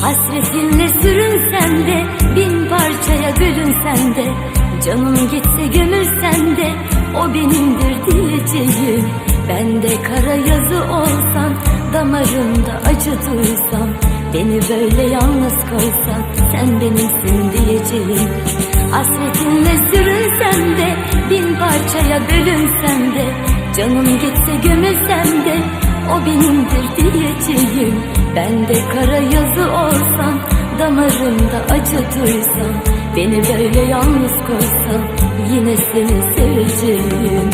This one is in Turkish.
Hasretinle sürünsem de Bin parçaya bölünsem de Canım gitse gömülsem de O benimdir diyeceğim Ben de kara yazı olsam Damarımda acı duysam Beni böyle yalnız koysan Sen benimsin diyeceğim. Hasretinle sürünsem de Bin parçaya bölünsem de Canım gitse gömülsem de O benimdir diyeceğim Kara yazı olsam Damarımda acı duysam Beni böyle yalnız koysan Yine seni seveceğim